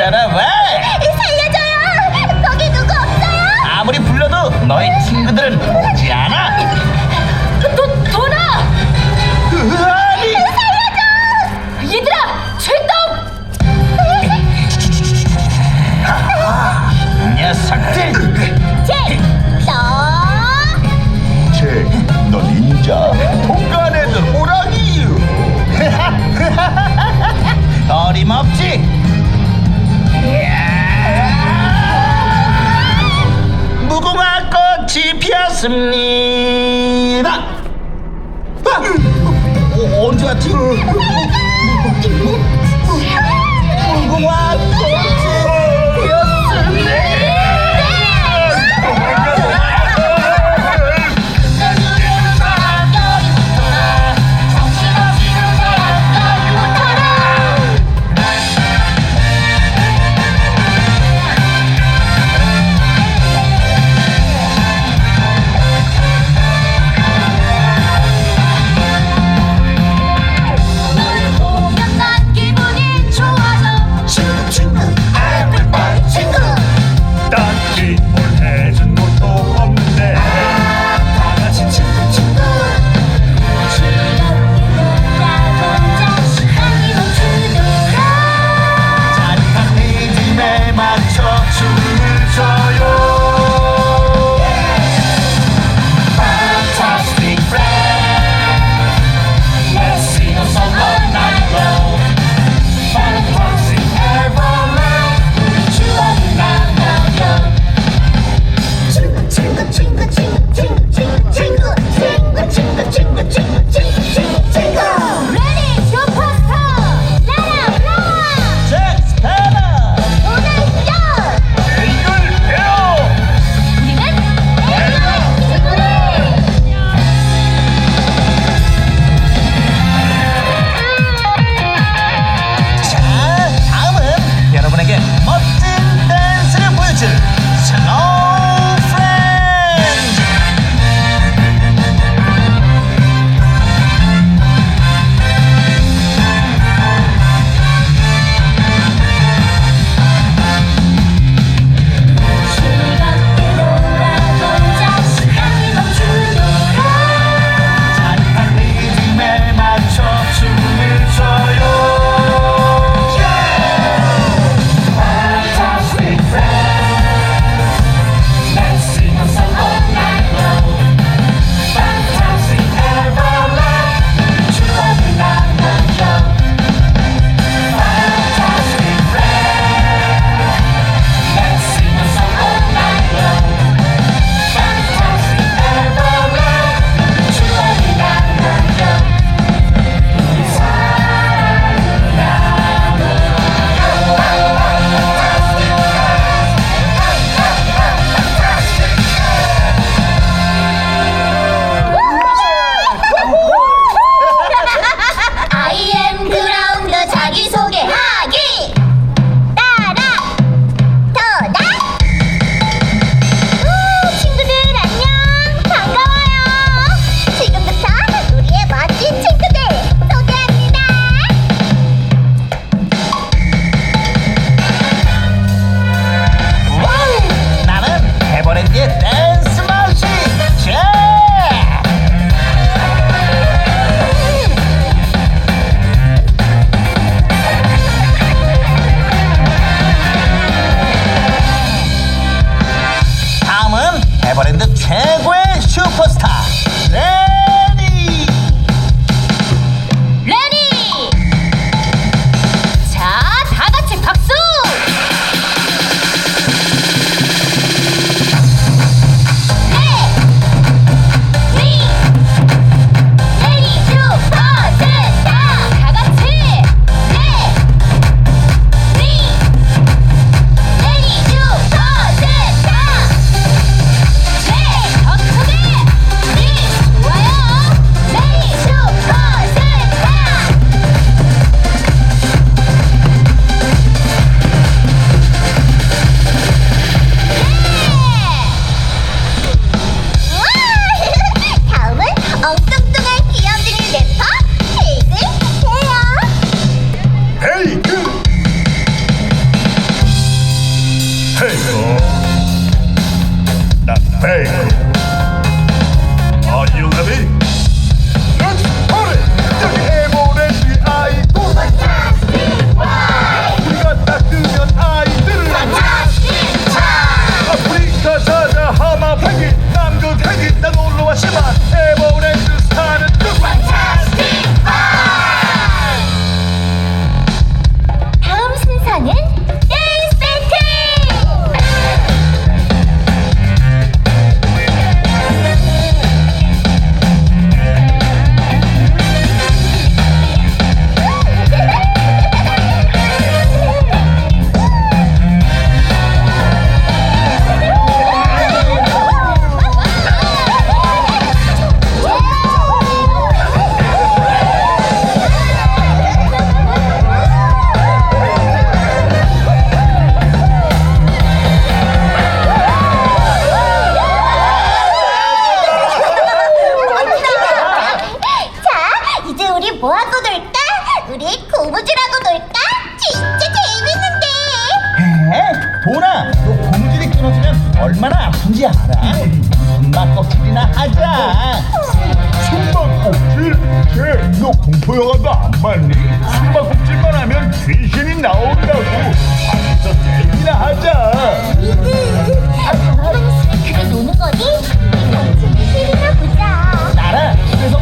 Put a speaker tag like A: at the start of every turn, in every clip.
A: 따라 와.
B: 살려줘요. 거기 누구 없어요?
A: 아무리 불러도 너의 친구들은 왔습니다. 아! 어, 언제 왔지? 이거 왔어. 에? 도나, 너 고무줄이 끊어지면 얼마나 아픈지 알아? 숨바꼭질이나 하자.
C: 숨바꼭질? 쟤너 공포영화도 안 봤니? 숨바꼭질만 하면 귀신이 나온다고 방에서 게임이나 하자
B: 아, 그게 노는 거니? 같이 TV나 보자.
A: 나라 집에서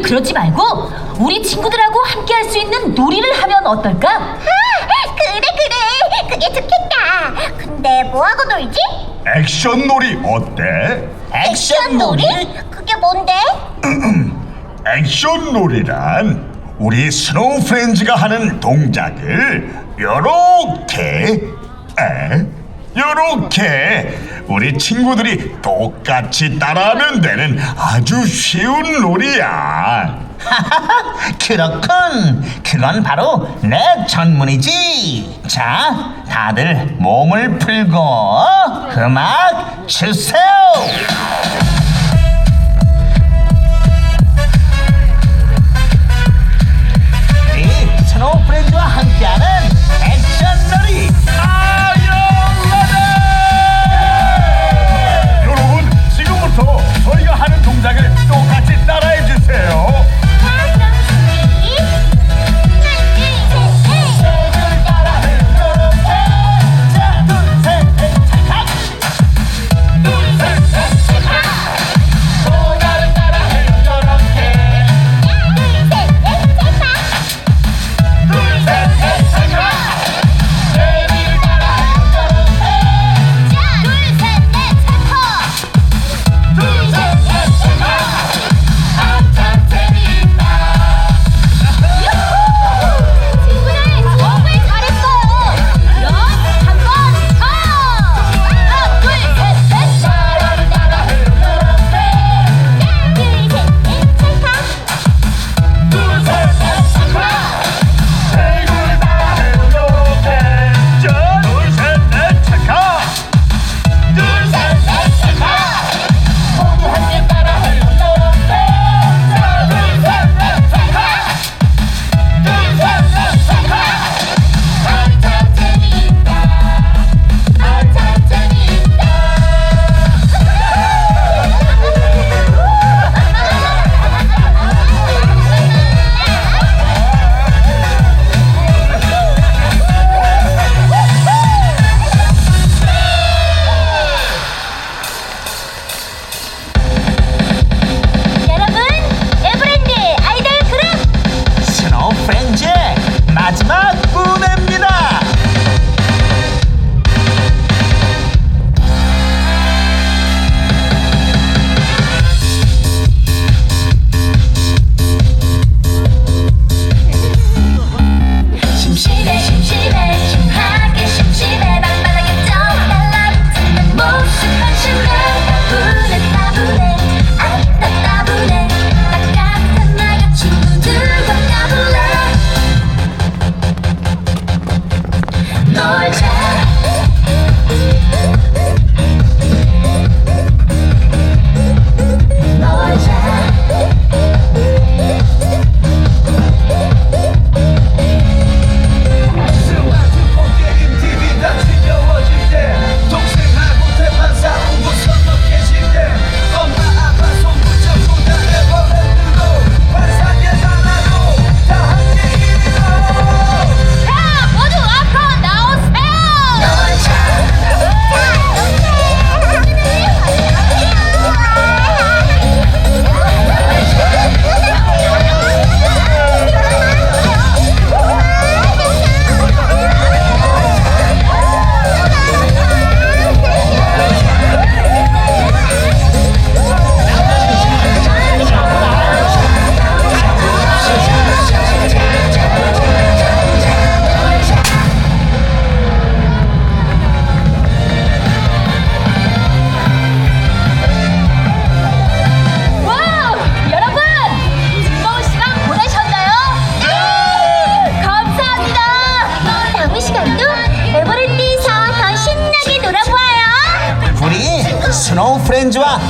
D: 우리 그러지 말고 우리 친구들하고 함께 할 수 있는 놀이를 하면 어떨까?
B: 아, 그래 그래 그게 좋겠다 근데 뭐하고 놀지?
C: 액션 놀이 어때?
A: 액션 놀이?
B: 그게 뭔데?
C: 액션 놀이란 우리 스노우 프렌즈가 하는 동작을 요렇게 에? 요렇게 우리 친구들이 똑같이 따라하면 되는 아주 쉬운 놀이야
A: 그렇군. 그건 바로 내 전문이지. 자, 다들 몸을 풀고 음악 주세요.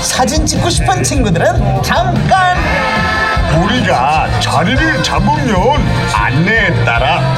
A: 사진 찍고 싶은 친구들은 잠깐!
E: 우리가 자리를 잡으면 안내에 따라